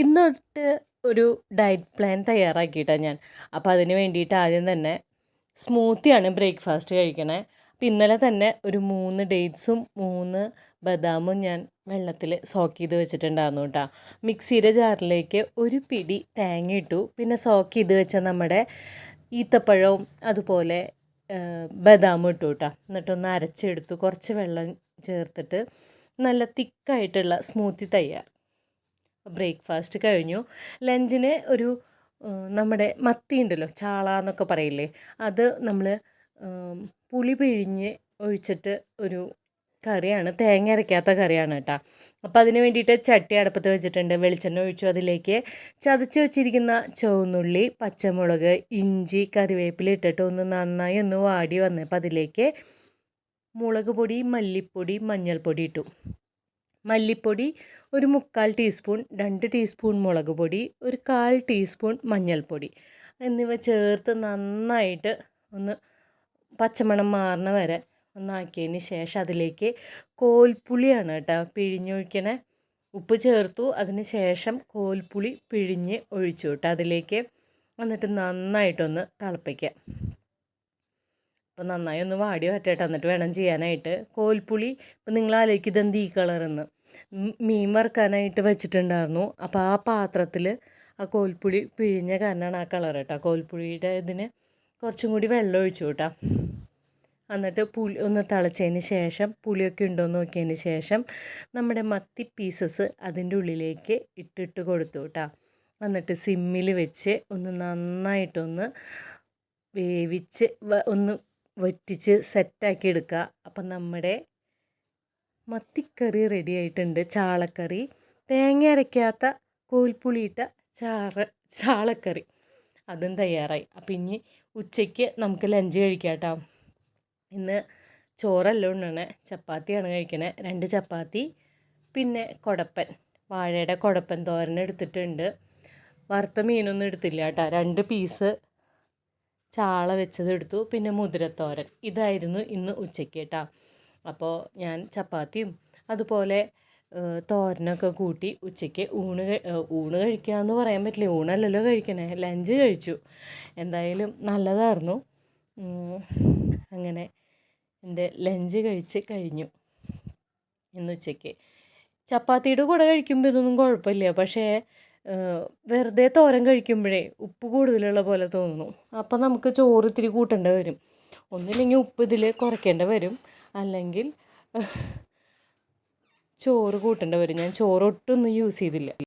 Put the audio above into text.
ഇന്ന് തൊട്ട് ഒരു ഡയറ്റ് പ്ലാൻ തയ്യാറാക്കിയിട്ടാണ് ഞാൻ. അപ്പോൾ അതിന് വേണ്ടിയിട്ട് ആദ്യം തന്നെ സ്മൂത്തിയാണ് ബ്രേക്ക്ഫാസ്റ്റ് കഴിക്കണേ. അപ്പോൾ ഇന്നലെ തന്നെ ഒരു മൂന്ന് ഡേറ്റ്സും മൂന്ന് ബദാമും ഞാൻ വെള്ളത്തിൽ സോക്ക് ചെയ്ത് വെച്ചിട്ടുണ്ടായിരുന്നു കേട്ടോ മിക്സിയുടെ ജാറിലേക്ക് ഒരു പിടി തേങ്ങ ഇട്ടു. പിന്നെ സോക്ക് ചെയ്ത് വെച്ച നമ്മുടെ ഈത്തപ്പഴവും അതുപോലെ ബദാമും ഇട്ടു കേട്ടോ എന്നിട്ടൊന്ന് അരച്ചെടുത്തു. കുറച്ച് വെള്ളം ചേർത്തിട്ട് നല്ല തിക്കായിട്ടുള്ള സ്മൂത്തി തയ്യാർ ബ്രേക്ക്ഫാസ്റ്റ് കഴിഞ്ഞു. ലഞ്ചിന് ഒരു നമ്മുടെ മത്തി ഉണ്ടല്ലോ ചാള എന്നൊക്കെ പറയില്ലേ അത് നമ്മൾ പുളി പിഴിഞ്ഞ് ഒഴിച്ചിട്ട് ഒരു കറിയാണ് തേങ്ങ അരയ്ക്കാത്ത കറിയാണ് കേട്ടോ. അപ്പോൾ അതിന് വേണ്ടിയിട്ട് ചട്ടി അടുപ്പത്ത് വെച്ചിട്ടുണ്ട് വെളിച്ചെണ്ണ ഒഴിച്ചു. അതിലേക്ക് ചതച്ച് വെച്ചിരിക്കുന്ന ചുവന്നുള്ളി പച്ചമുളക് ഇഞ്ചി കറിവേപ്പില ഇട്ടിട്ട് ഒന്ന് നന്നായി ഒന്ന് വാടി വന്നപ്പോൾ അതിലേക്ക് മുളക് പൊടി മല്ലിപ്പൊടി മഞ്ഞൾപ്പൊടി ഇട്ടു. മല്ലിപ്പൊടി ഒരു മുക്കാൽ ടീസ്പൂൺ രണ്ട് ടീസ്പൂൺ മുളക് പൊടി ഒരു കാൽ ടീസ്പൂൺ മഞ്ഞൾപ്പൊടി. എന്നിവ ചേർത്ത് നന്നായിട്ട് ഒന്ന് പച്ചമണം മാറുന്ന വരെ ഒന്നാക്കിയതിന് ശേഷം അതിലേക്ക് കോൽപ്പുളിയാണ് കേട്ടോ പിഴിഞ്ഞൊഴിക്കണ. ഉപ്പ് ചേർത്തു അതിന് ശേഷം കോൽപ്പുളി പിഴിഞ്ഞ് ഒഴിച്ചു കേട്ടോ അതിലേക്ക്. എന്നിട്ട് നന്നായിട്ടൊന്ന് തിളപ്പിക്കുക. അപ്പോൾ നന്നായി ഒന്ന് വാടി വറ്റട്ടെ എന്നിട്ട് വേണം ചെയ്യാനായിട്ട്. കോൽപ്പുളി ഇപ്പം നിങ്ങൾ ആലോചിക്കും ഇതെന്ത് ഈ കളറെന്ന്. മീൻ വറുക്കാനായിട്ട് വെച്ചിട്ടുണ്ടായിരുന്നു. അപ്പോൾ ആ പാത്രത്തിൽ ആ കോൽപ്പുളി പിഴിഞ്ഞ കാരണമാണ് ആ കളർ കേട്ടോ. കോൽപ്പുളിയുടെ ഇതിന് കുറച്ചും കൂടി വെള്ളം ഒഴിച്ചു കേട്ടോ. എന്നിട്ട് പുളി ഒന്ന് തിളച്ചതിന് ശേഷം പുളിയൊക്കെ ഉണ്ടോ എന്ന് നോക്കിയതിന് ശേഷം നമ്മുടെ മത്തി പീസസ് അതിന്റെ ഉള്ളിലേക്ക് ഇട്ടിട്ട് കൊടുത്തു കേട്ടോ. എന്നിട്ട് സിമ്മിൽ വെച്ച് ഒന്ന് നന്നായിട്ടൊന്ന് വേവിച്ച് ഒന്ന് വറ്റിച്ച് സെറ്റാക്കി എടുക്കുക. അപ്പം നമ്മുടെ മത്തിക്കറി റെഡി ആയിട്ടുണ്ട്. ചാളക്കറി തേങ്ങ അരയ്ക്കാത്ത കോൽപ്പുളിയിട്ട ചാറ് ചാളക്കറി. അതും തയ്യാറായി. അപ്പം ഇനി ഉച്ചയ്ക്ക് നമുക്ക് ലഞ്ച് കഴിക്കാം കേട്ടോ ഇന്ന് ചോറല്ല ഉണ്ണണേ ചപ്പാത്തിയാണ് കഴിക്കണേ. രണ്ട് ചപ്പാത്തി പിന്നെ കൊടപ്പൻ. വാഴയുടെ കൊടപ്പൻ തോരൻ എടുത്തിട്ടുണ്ട്. വറുത്ത മീനൊന്നും എടുത്തില്ല കേട്ടോ. രണ്ട് പീസ് ചാള വെച്ചത് എടുത്തു. പിന്നെ മുതിരത്തോരൻ. ഇതായിരുന്നു ഇന്ന് ഉച്ചയ്ക്ക് കേട്ടോ. അപ്പോൾ ഞാൻ ചപ്പാത്തിയും അതുപോലെ തോരനൊക്കെ കൂട്ടി ഉച്ചയ്ക്ക് ഊണ് ഊണ് കഴിക്കുക എന്ന് പറയാൻ പറ്റില്ല. ഊണല്ലല്ലോ കഴിക്കണേ. ലഞ്ച് കഴിച്ചു. എന്തായാലും നല്ലതായിരുന്നു. അങ്ങനെ എന്റെ ലഞ്ച് കഴിച്ച് കഴിഞ്ഞു. ഇന്ന് ഉച്ചയ്ക്ക്. ചപ്പാത്തിയുടെ കൂടെ കഴിക്കുമ്പോൾ ഇതൊന്നും കുഴപ്പമില്ല. പക്ഷേ വെറുതെ തോരൻ കഴിക്കുമ്പോഴേ ഉപ്പ് കൂടുതലുള്ള പോലെ തോന്നുന്നു. അപ്പം നമുക്ക് ചോറ് ഇത്തിരി കൂട്ടേണ്ടി വരും. ഒന്നില്ലെങ്കിൽ ഉപ്പ് ഇതിൽ കുറയ്ക്കേണ്ടി വരും. അല്ലെങ്കിൽ ചോറ് കൂട്ടേണ്ടി വരും. ഞാൻ ചോറ് ഒട്ടൊന്നും യൂസ് ചെയ്തില്ല.